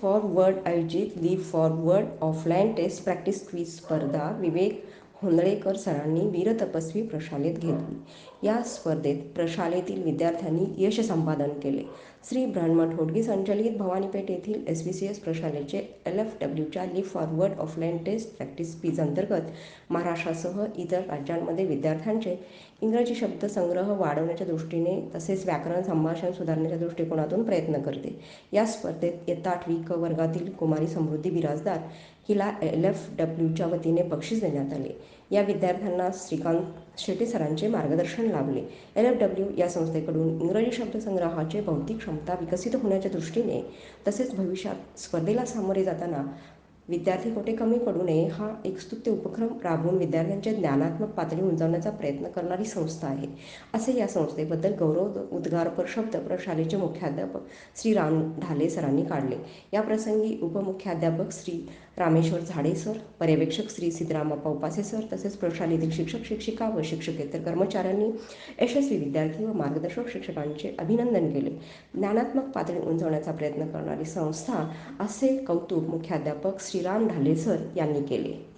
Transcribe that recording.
For word आयोजित leap forward offline test practice quiz स्पर्धा विवेक होंदळेकर सरांनी वीरतपस्वी प्रशालेत घेतली. या स्पर्धेत प्रशालेतील विद्यार्थ्यांनी यश संपादन केले. श्री ब्रह्म ठोडगी संचलित भवानीपेठ येथील एस बी सी एस प्रशालेचे L F डब्ल्यूच्या leap forward offline test practice fees अंतर्गत महाराष्ट्रासह इतर राज्यांमध्ये विद्यार्थ्यांचे इंग्रजी शब्दसंग्रह वाढवण्याच्या दृष्टीने तसेच व्याकरण संभाषण सुधारण्याच्या दृष्टिकोनातून प्रयत्न करते. या स्पर्धेत इयत्ता आठवी क वर्गातील कुमारी समृद्धी बिराजदार हिला एल एफ डब्ल्यूच्या वतीने बक्षीस देण्यात आले. या विद्यार्थ्यांना श्रीकांत शेटे सरांचे मार्गदर्शन लाभले. एल एफ डब्ल्यू या संस्थेकडून इंग्रजी शब्दसंग्रहाचे बौद्धिक क्षमता विकसित होण्याच्या दृष्टीने तसेच भविष्यात स्पर्धेला सामोरे जाताना विद्यार्थी कोठे कमी पडू नये हा एक स्तुत्य उपक्रम राबवून विद्यार्थ्यांच्या ज्ञानात्मक पातळी उंचावण्याचा प्रयत्न करणारी संस्था आहे. असे या संस्थेबद्दल गौरव उद्गारपर शब्द प्रशालेचे मुख्याध्यापक श्री राम ढाले सरांनी काढले. या प्रसंगी उपमुख्याध्यापक श्री रामेश्वर झाडे सर पर्यवेक्षक श्री सिद्धरामप्पा उपासे सर तसेच प्रशालेतील शिक्षक शिक्षिका व शिक्षकेतर कर्मचाऱ्यांनी यशस्वी विद्यार्थी व मार्गदर्शक शिक्षकांचे अभिनंदन केले. ज्ञानात्मक पातळी उंचावण्याचा प्रयत्न करणारी संस्था असे कौतुक मुख्याध्यापक श्री श्रीराम ढालेसर यांनी केले.